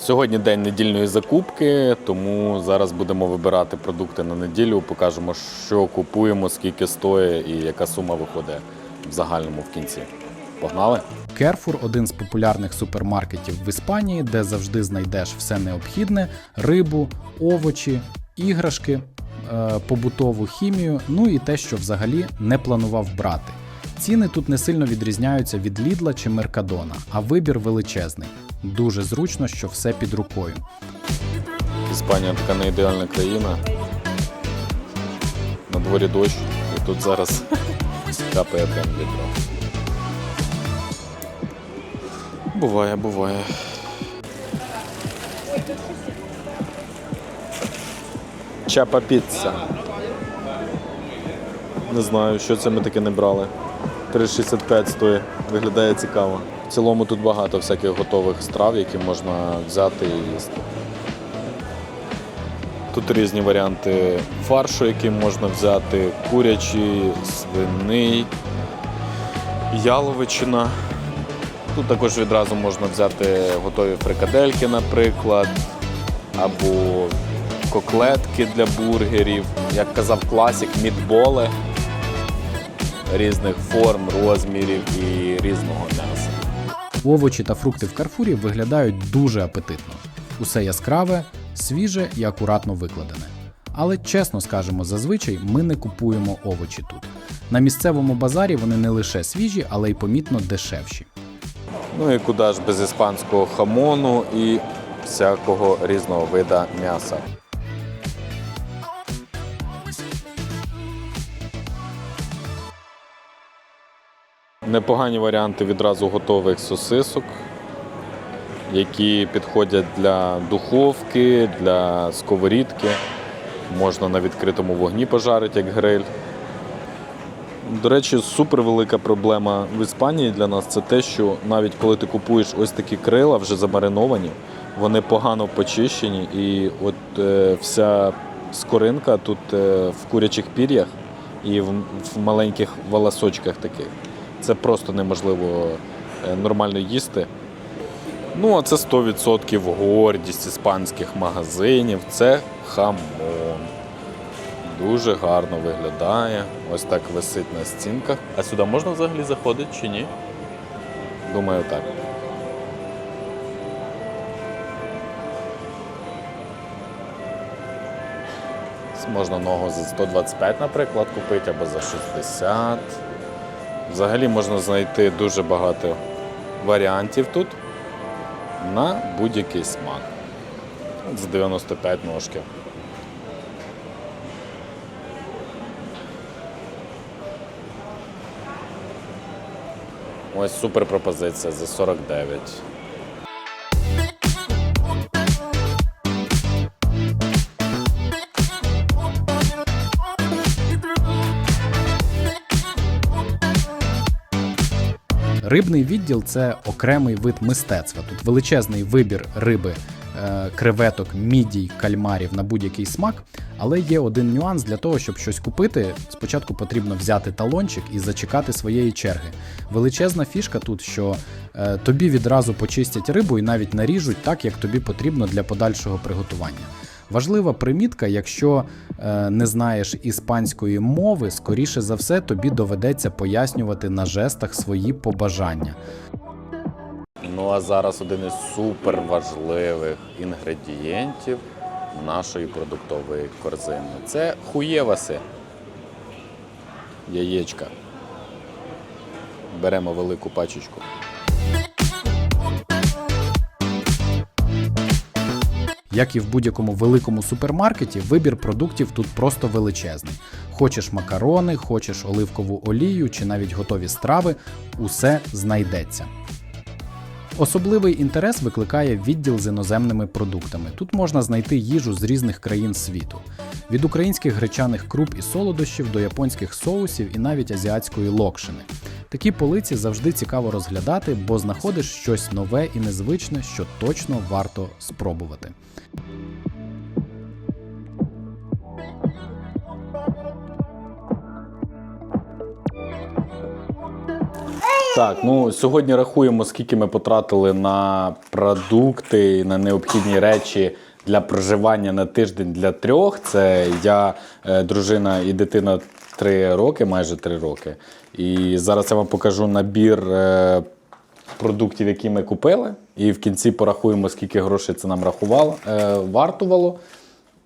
Сьогодні день недільної закупки, тому зараз будемо вибирати продукти на неділю. Покажемо, що купуємо, скільки стоїть і яка сума виходить в загальному в кінці. Погнали? Carrefour – один з популярних супермаркетів в Іспанії, де завжди знайдеш все необхідне: рибу, овочі, іграшки, е, побутову хімію, ну і те, що взагалі не планував брати. Ціни тут не сильно відрізняються від Лідла чи Меркадона, а вибір величезний. Дуже зручно, що все під рукою. Іспанія така не ідеальна країна. На дворі дощ, і тут зараз капає прям відро. Буває, буває. Чапа піца. Не знаю, що це ми таке не брали. 3,65 стоїть, виглядає цікаво. В цілому тут багато всяких готових страв, які можна взяти і їсти. Тут різні варіанти фаршу, які можна взяти, курячий, свиний, яловичина. Тут також відразу можна взяти готові фрикадельки, наприклад, або коклетки для бургерів. Як казав класик, мідболи різних форм, розмірів і різного м'яса. Овочі та фрукти в Карфурі виглядають дуже апетитно. Усе яскраве, свіже і акуратно викладене. Але чесно скажемо, зазвичай ми не купуємо овочі тут. На місцевому базарі вони не лише свіжі, але й помітно дешевші. Ну і куди ж без іспанського хамону і всякого різного вида м'яса. Непогані варіанти відразу готових сосисок, які підходять для духовки, для сковорідки. Можна на відкритому вогні пожарити, як гриль. До речі, супер велика проблема в Іспанії для нас це те, що навіть коли ти купуєш ось такі крила, вже замариновані, вони погано почищені, і от е, вся скоринка тут е, в курячих пір'ях і в, в маленьких волосочках таких. Це просто неможливо е, нормально їсти. Ну, а це 100% гордість іспанських магазинів. Це хамон. Дуже гарно виглядає. Ось так висить на стінках. А сюди можна взагалі заходити чи ні? Думаю, так. Можна ногу за 125, наприклад, купити або за 60. Взагалі можна знайти дуже багато варіантів тут на будь-який смак. З 95 ножки. Ось супер пропозиція за 49. Рибний відділ це окремий вид мистецтва. Тут величезний вибір риби, е, креветок, мідій, кальмарів на будь-який смак. Але є один нюанс для того, щоб щось купити. Спочатку потрібно взяти талончик і зачекати своєї черги. Величезна фішка тут, що е, тобі відразу почистять рибу і навіть наріжуть так, як тобі потрібно для подальшого приготування. Важлива примітка, якщо е, не знаєш іспанської мови, скоріше за все тобі доведеться пояснювати на жестах свої побажання. Ну а зараз один із супер важливих інгредієнтів нашої продуктової корзини. Це хуєваси. Яєчка. Беремо велику пачечку. Як і в будь-якому великому супермаркеті, вибір продуктів тут просто величезний. Хочеш макарони, хочеш оливкову олію чи навіть готові страви, усе знайдеться. Особливий інтерес викликає відділ з іноземними продуктами. Тут можна знайти їжу з різних країн світу: від українських гречаних круп і солодощів до японських соусів і навіть азіатської локшини. Такі полиці завжди цікаво розглядати, бо знаходиш щось нове і незвичне, що точно варто спробувати. Так, ну сьогодні рахуємо, скільки ми потратили на продукти, на необхідні речі для проживання на тиждень для трьох. Це я, е, дружина і дитина три роки, майже три роки. І зараз я вам покажу набір е, продуктів, які ми купили. І в кінці порахуємо, скільки грошей це нам рахувало, е, вартувало.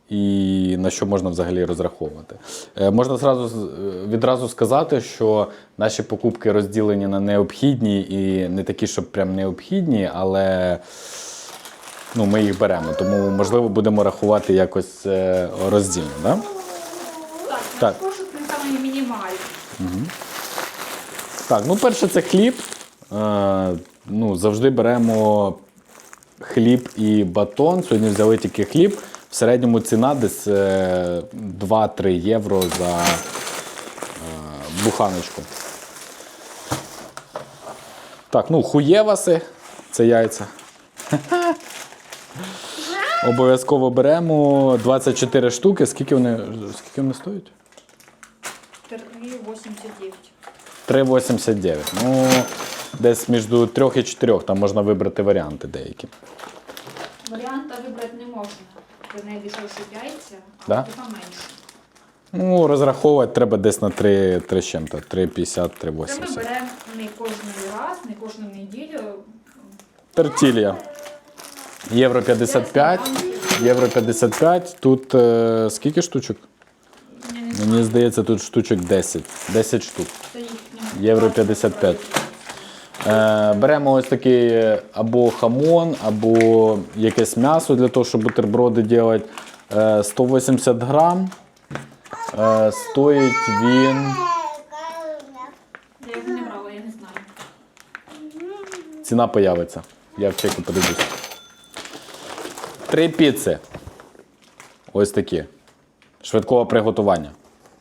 І на що можна взагалі розраховувати. Е, можна зразу, е, відразу сказати, що наші покупки розділені на необхідні і не такі, щоб прям необхідні, але ну, ми їх беремо. Тому, можливо, будемо рахувати якось е, роздільно. Да? Так, Так. ми мінімальний. Так, ну перше це хліб. Е, ну, завжди беремо хліб і батон. Сьогодні взяли тільки хліб. В середньому ціна десь е, 2-3 євро за е, буханочку. Так, ну хуєваси, це яйця. Обов'язково беремо 24 штуки. Скільки вони, скільки вони стоять? 3,89. 3,89. Ну, десь між 3 і 4, там можна вибрати варіанти деякі. Варіанта вибрати не можна. Це найдешевші яйця, а Да? тут менше. Ну, розраховувати треба десь на 3, 3 з чим-то, 3,50, Це ми 3,80. беремо не кожен раз, не кожну неділю. Тертілія. Євро 55. Євро 55. Тут е, скільки штучок? Я не знаю, Мені здається, тут штучок 10. 10 штук. це їхня. Євро 55. Е, беремо ось такий е, або хамон, або якесь м'ясо для того, щоб бутерброди робити. Е, 180 грам. Стоїть він. Я його не брала, я не знаю. Ціна появиться. Я в чеку подивлюсь. Три піци. Ось такі. Швидкого приготування.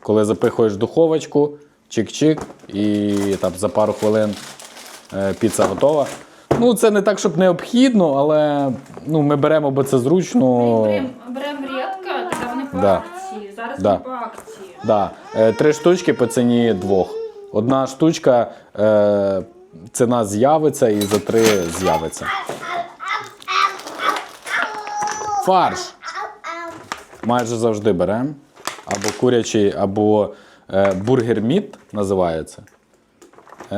Коли запихуєш в духовочку, чик-чик, і там за пару хвилин піца готова. Ну, це не так, щоб необхідно, але ну, ми беремо, бо це зручно. Беремо берем рідко, коли вони по Да. акції. Зараз Да. вони по акції. Да. Е, Три штучки по ціні двох. Одна штучка е, ціна з'явиться і за три з'явиться. Фарш. Майже завжди беремо. Або курячий, або е, бургер-міт називається. Е,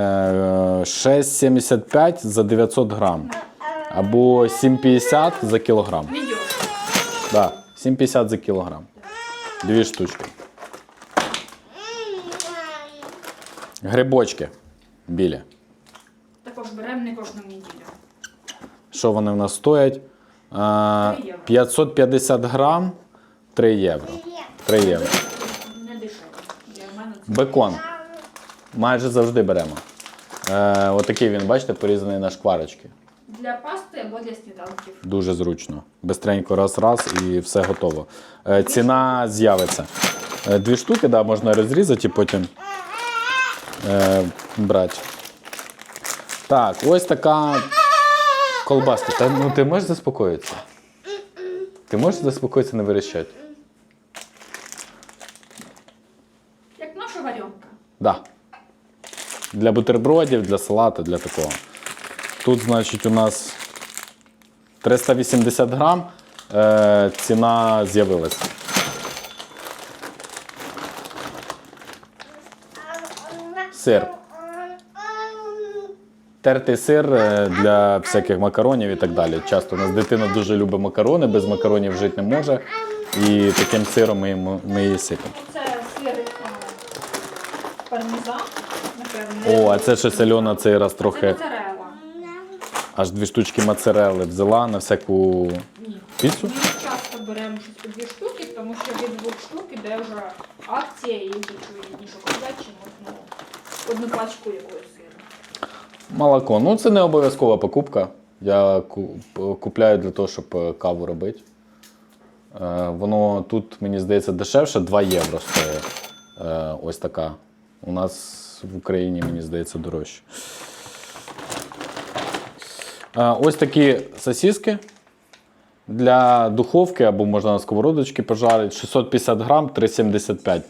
6,75 за 900 грам. Або 7,50 за кілограм. Да, 7,50 за кілограм. Дві штучки. Грибочки білі. Також беремо не кожну неділю. Що вони в нас стоять? А, Три євро. 550 грам 3 євро. 3 євро. Не дешево. Бекон. Майже завжди беремо. Е, отакий він, бачите, порізаний на шкварочки. для пасти або для сніданків. Дуже зручно. Бистренько раз-раз і все готово. Е, ціна з'явиться. Е, дві штуки, да, можна розрізати і потім е, брати. Так, ось така колбаска. Та, ну, ти можеш заспокоїтися? Ти можеш заспокоїтися, не вирішати? Як наша варенка. Да. Для бутербродів, для салату, для такого. Тут, значить, у нас 380 грам. Е, ціна з'явилася. Сир. Тертий сир е, для всяких макаронів і так далі. Часто у нас дитина дуже любить макарони, без макаронів жити не може. І таким сиром ми, ми її сипемо. Це сир пармезан, напевно. О, а це ще сальона цей раз трохи. моцарелла. Аж дві штучки моцарелли взяла на всяку Ні. піцу. Ми часто беремо щось по дві штуки, тому що від двох штук іде вже акція і купляти, чим одну, одну пачку якоїсь сиру. Молоко. Ну, це не обов'язкова покупка. Я ку- купляю для того, щоб е, каву робити. Е, Воно тут, мені здається, дешевше 2 євро стоїть. Е, Ось така. У нас в Україні, мені здається, дорожче. Ось такі сосиски для духовки або можна на сковородочці пожарити. 650 грам, 3,75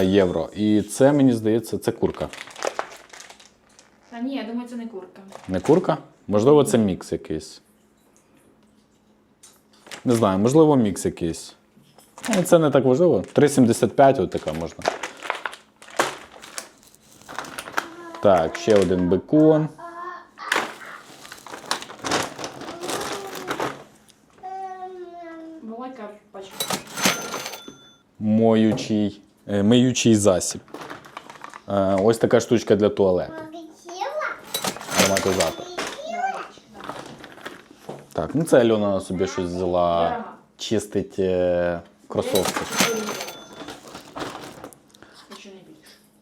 е, євро. І це, мені здається, це курка. Та ні, я думаю, це не курка. Не курка? Можливо, це мікс якийсь. Не знаю, можливо, мікс якийсь. Це не так важливо. 3,75 от така можна. Так, ще один бекон. Велика пачка. Моючий, е, миючий засіб. Е, ось така штучка для туалету. Ароматизатор. Так, ну це Альона собі щось взяла. Чистить е, кросовки.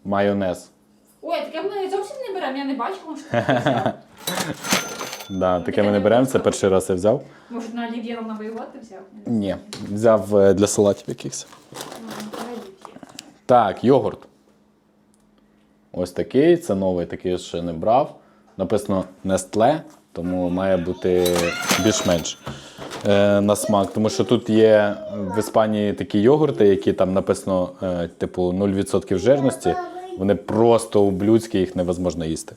Майонез. Ой, таке ми зовсім не беремо, я не бачила, що ти взяв. Да, таке ми не беремо, це перший раз я взяв. Може, на олів'є на ти взяв? Ні, взяв е, для салатів якихось. Ну. Так, йогурт. Ось такий, це новий, такий ще не брав. Написано Nestle, тому має бути більш-менш е, на смак. Тому що тут є в Іспанії такі йогурти, які там написано е, типу 0% жирності. Вони просто ублюдські, їх невозможно їсти.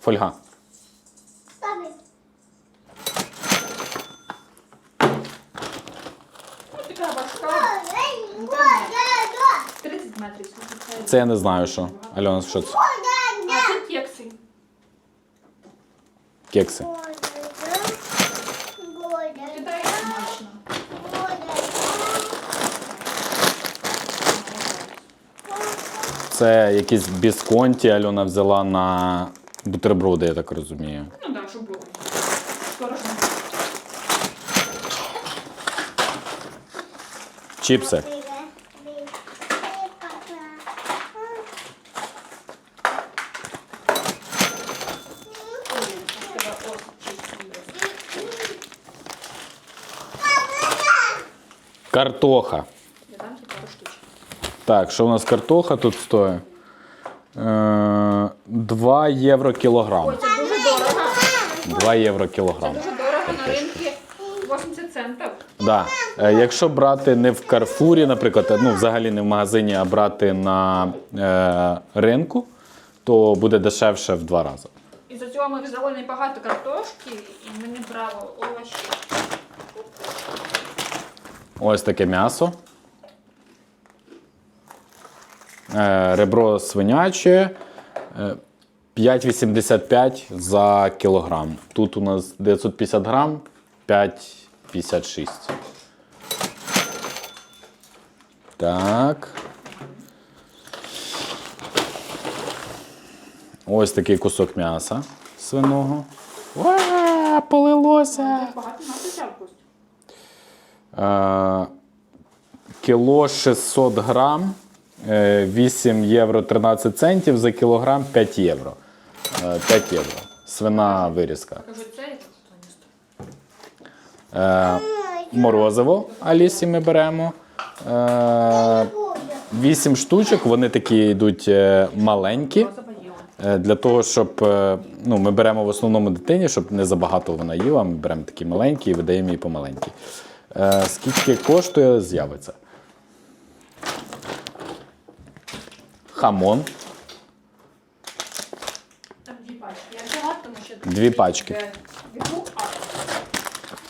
Фольга. Така важка. 30 метрів. Це я не знаю, що. Альона, що це? А це кекси. Кекси. Це якісь бісконті Альона взяла на бутерброди, я так розумію. Ну так, щоб було. Скоро Чіпси. Картоха. Я дам тобі пару штучок. Так, що у нас картоха тут стоїть? Е, 2 євро кілограм. Ой, це дуже дорого. 2 євро Це кілограм. дуже дорого на ринку 80 центів. Да. Е, якщо брати не в Карфурі, наприклад, ну взагалі не в магазині, а брати на е, ринку, то буде дешевше в два рази. І за цього ми взяли небагато картошки, і ми не брали овочі. Ось таке м'ясо. Е, ребро свиняче. е, 5,85 за кілограм. Тут у нас 950 грам, 5,56. Так. Ось такий кусок м'яса свиного. Уа, полилося! Багато взяв Е, Кіло 600 грам, е, 8 євро 13 центів за кілограм 5 євро. Е, 5 євро. Свина вирізка. Е, Морозиво Алісі ми беремо. Е, 8 штучок, вони такі йдуть е, маленькі. Е, Для того, щоб е, ну, ми беремо в основному дитині, щоб не забагато вона їла, ми беремо такі маленькі і видаємо їй помаленькі. Е, Скільки коштує, з'явиться. Хамон. Там дві пачки. Я взяла, тому що... Дві пачки. Двох.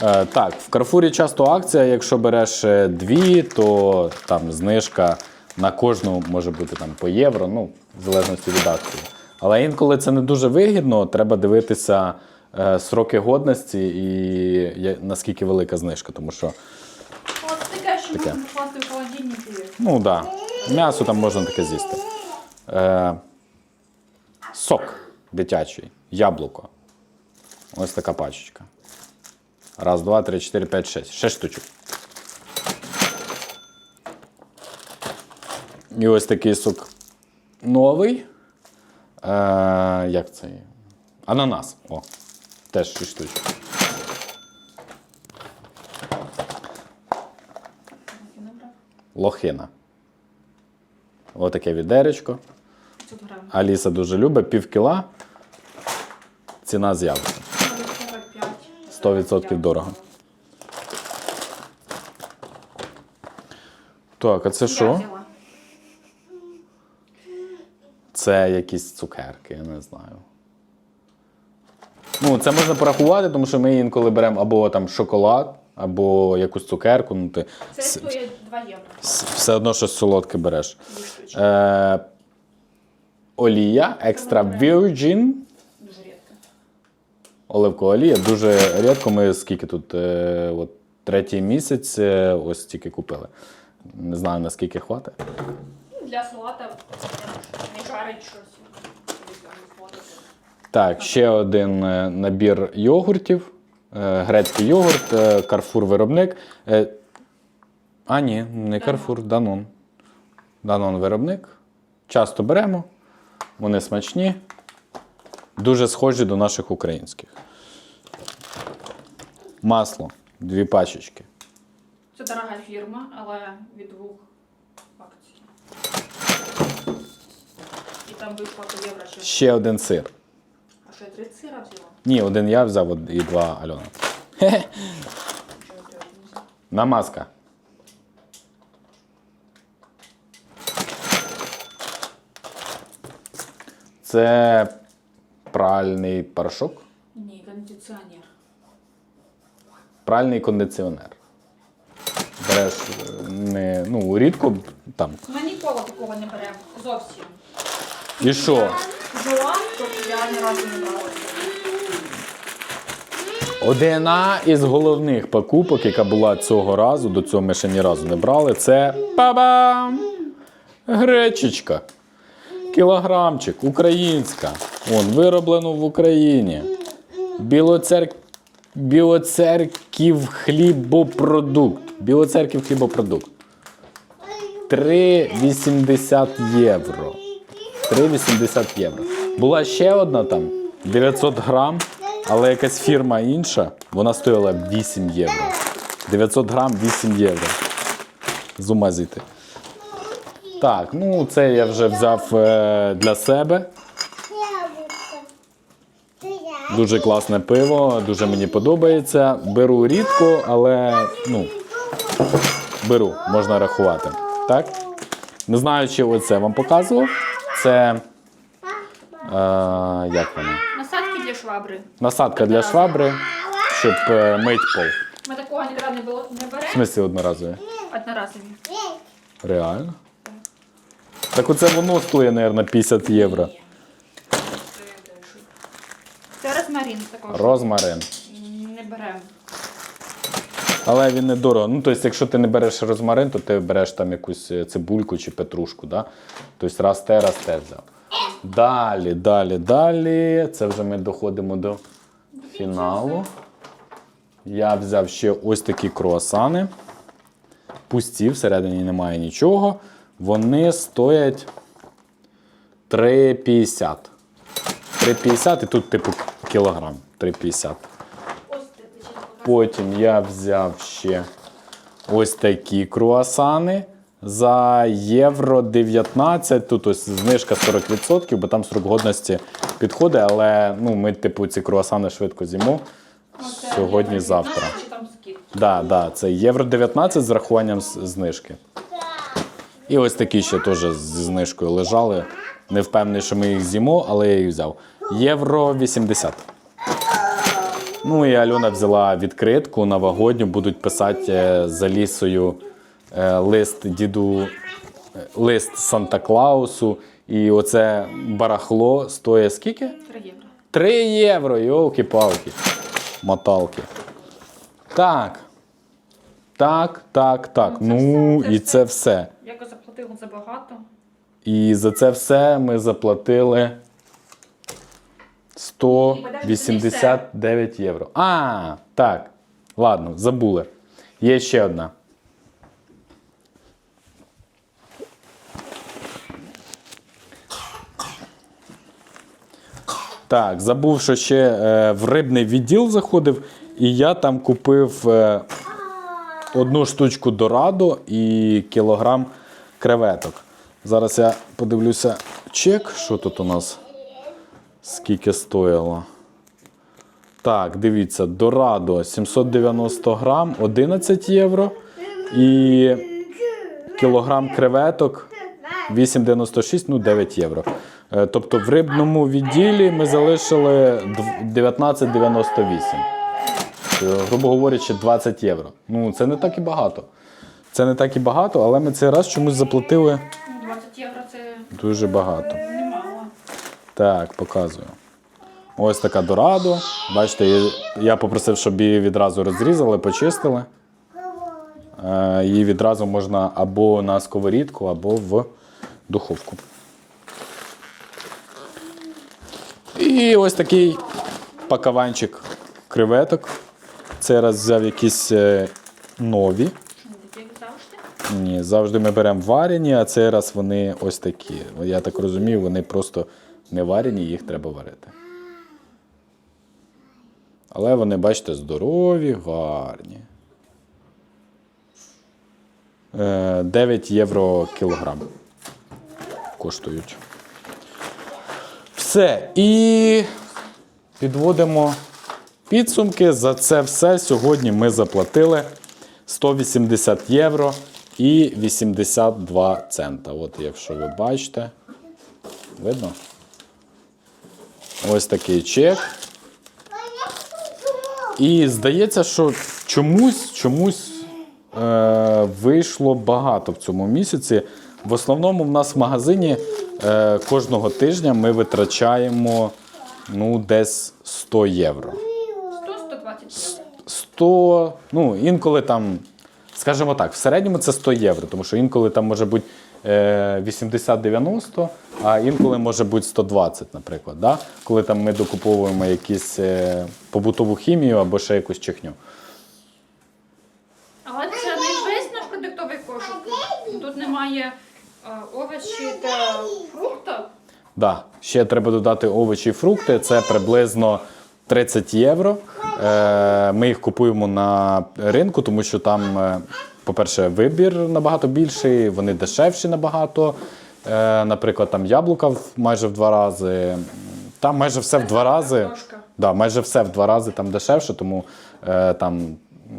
Е, так, в Карфурі часто акція, якщо береш е, дві, то там знижка на кожну може бути там по євро, ну, в залежності від акції. Але інколи це не дуже вигідно, треба дивитися е, сроки годності і я- наскільки велика знижка, тому що Ось таке, що можна покласти в холодильник і... Ну так. Да. М'ясо там можна таке з'їсти. Е, сок дитячий, яблуко. Ось така пачечка. Раз, два, три, чотири, п'ять, шесть. Шесть штучок. І ось такий сок новий. Е, як це? Ананас. О, теж шість штучок. Я не. Лохина. Отаке відеречко. Аліса дуже любить, пів кіла. Ціна з'явиться. 100% дорого. Так, а це що? Це якісь цукерки, я не знаю. Ну, це можна порахувати, тому що ми інколи беремо або там шоколад, або якусь цукерку. Ну, ти Це стоїть 2 євро. все одно щось солодке береш. Е, олія Extra Virgin. Дуже рідко. Оливкова олія. Дуже рідко. Ми скільки тут, е, от, третій місяць, е, ось тільки купили. Не знаю наскільки хватить. Ну, Для салата не жарить щось. Так, ще один е, набір йогуртів. Е, Грецький йогурт, е, Carrefour виробник. Е, А, ні, не Carrefour, Danone. Danone виробник. Часто беремо. Вони смачні. Дуже схожі до наших українських. Масло. Дві пачечки. Це дорога фірма, але від двох акцій. І там вийшло євро. Ще один сир. Що я три сира взяла? Ні, один я взяв і два Альона. Намазка. Це пральний порошок, Ні, кондиціонер. пральний кондиціонер. Береш е, не, ну, рідко там. Ми ніколи такого не беремо. Зовсім. І що? Жила, то я ні разу не брала. Одна із головних покупок, яка була цього разу, до цього ми ще ні разу не брали, це па-бам! Гречечка. Кілограмчик, українська. Вон, вироблено в Україні. Білоцер... Білоцерків хлібопродукт. Білоцерків хлібопродукт. 3,80 євро. 3,80 євро. Була ще одна там 900 грам, але якась фірма інша, вона стоїла 8 євро. 900 грам 8 євро. З зійти. Так, ну це я вже взяв е, для себе. Дуже класне пиво, дуже мені подобається. Беру рідко, але ну, беру, можна рахувати. Так? Не знаю, чи оце вам показував. Це. Е, як воно? Насадки для швабри. Насадка для швабри, щоб е, мить пол. Ми такого ніколи не, було, не В беремо. смислі одноразові. Одноразові. Реально? Так оце воно стоїть, мабуть, 50 євро. Це. Це розмарин також. Розмарин. Не беремо. Але він не дорого. Ну, тобто, якщо ти не береш розмарин, то ти береш там якусь е, цибульку чи петрушку. Да? Тобто раз те, раз те взяв. Далі, далі, далі. Це вже ми доходимо до фіналу. Я взяв ще ось такі круасани. Пусті, всередині немає нічого. Вони стоять 3,50. 3,50 і тут, типу, кілограм. 3,50. Потім я взяв ще ось такі круасани за євро 19. Тут ось знижка 40%, бо там срок годності підходить, але ну, ми, типу, ці круасани швидко з'їмо сьогодні, завтра. Чи? Да, да, це євро 19 з рахуванням знижки. І ось такі ще теж з знижкою лежали. Не впевнений, що ми їх з'їмо, але я їх взяв. Євро 80. Ну і Альона взяла відкритку новогодню, будуть писати е, за лісою е, лист діду, е, лист Санта Клаусу. І оце барахло стоїть скільки? 3 євро. 3 євро, йолки-палки. Моталки. Так. Так, так, так. Ну, це Ну, все, і це все. Я заплатила за багато. І за це все ми заплатили 189 євро. А, так. Ладно, забули. Є ще одна. Так, забув, що ще е, в рибний відділ заходив, і я там купив е, одну штучку дорадо і кілограм креветок. Зараз я подивлюся чек, що тут у нас скільки стоїло. Так, дивіться, дорадо 790 грам 11 євро. І кілограм креветок 8,96, ну 9 євро. Е, Тобто в рибному відділі ми залишили 19,98. Е, Грубо говорячи, 20 євро. Ну, це не так і багато. Це не так і багато, але ми цей раз чомусь заплатили Ну, 20 євро це дуже багато. Так, показую. Ось така дорадо. Бачите, я- попросив, щоб її відразу розрізали, почистили. Е, Її відразу можна або на сковорідку, або в духовку. І ось такий пакаванчик креветок. Цей раз взяв якісь е, нові. Ні, завжди ми беремо варені, а цей раз вони ось такі. Я так розумію, вони просто не варені, їх треба варити. Але вони, бачите, здорові, гарні. Е, 9 євро кілограм коштують. Все. І підводимо підсумки. За це все сьогодні ми заплатили 180 євро і 82 цента. От якщо ви бачите, видно? Ось такий чек. І здається, що чомусь, чомусь е, вийшло багато в цьому місяці. В основному в нас в магазині е, кожного тижня ми витрачаємо ну, десь 100 євро. 100-120 євро. 100, ну інколи там, скажімо так, в середньому це 100 євро, тому що інколи там може бути е, 80-90, а інколи може бути 120, наприклад. Да? Коли там ми докуповуємо якісь е, побутову хімію або ще якусь чихню. Але це не весь наш продуктовий кошик. Тут немає е, овочі та фруктів. Да. Ще треба додати овочі і фрукти. Це приблизно 30 євро. Е, Ми їх купуємо на ринку, тому що там, е, по-перше, вибір набагато більший, вони дешевші набагато. Е, Наприклад, там яблука майже в два рази. Там майже все в два рази. Да, майже все в два рази там дешевше, тому там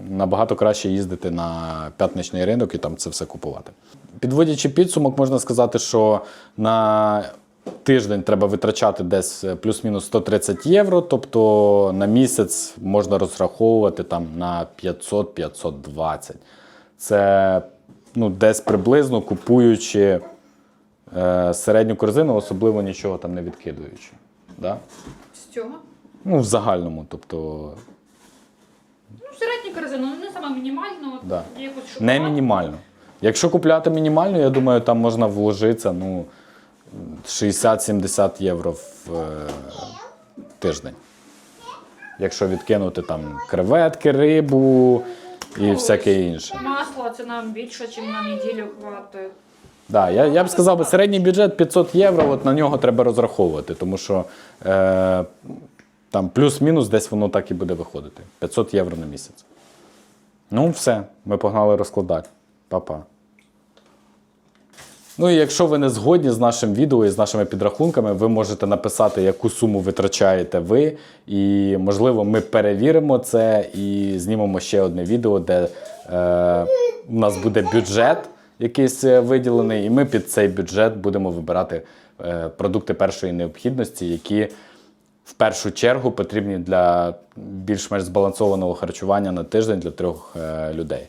набагато краще їздити на п'ятничний ринок і там це все купувати. Підводячи підсумок, можна сказати, що на тиждень треба витрачати десь е, плюс-мінус 130 євро, тобто на місяць можна розраховувати там на 500-520. Це ну, десь приблизно купуючи е, середню корзину, особливо нічого там не відкидуючи. Да? З цього. Ну, в загальному, тобто Ну, середню корзину, ну не саме мінімально, Да. якусь не мінімально. Якщо купляти мінімально, я думаю, там можна вложитися ну, 60-70 євро в е, тиждень. Якщо відкинути там креветки, рибу і всяке інше. Масло це нам більше, ніж на неділю хватить. Да, я, я б сказав, би, середній бюджет 500 євро, от на нього треба розраховувати, тому що е, там плюс-мінус десь воно так і буде виходити. 500 євро на місяць. Ну, все, ми погнали розкладати. Па-па. Ну і якщо ви не згодні з нашим відео і з нашими підрахунками, ви можете написати, яку суму витрачаєте ви. І, можливо, ми перевіримо це і знімемо ще одне відео, де е, у нас буде бюджет якийсь е, виділений, і ми під цей бюджет будемо вибирати е, продукти першої необхідності, які в першу чергу потрібні для більш-менш збалансованого харчування на тиждень для трьох е, людей.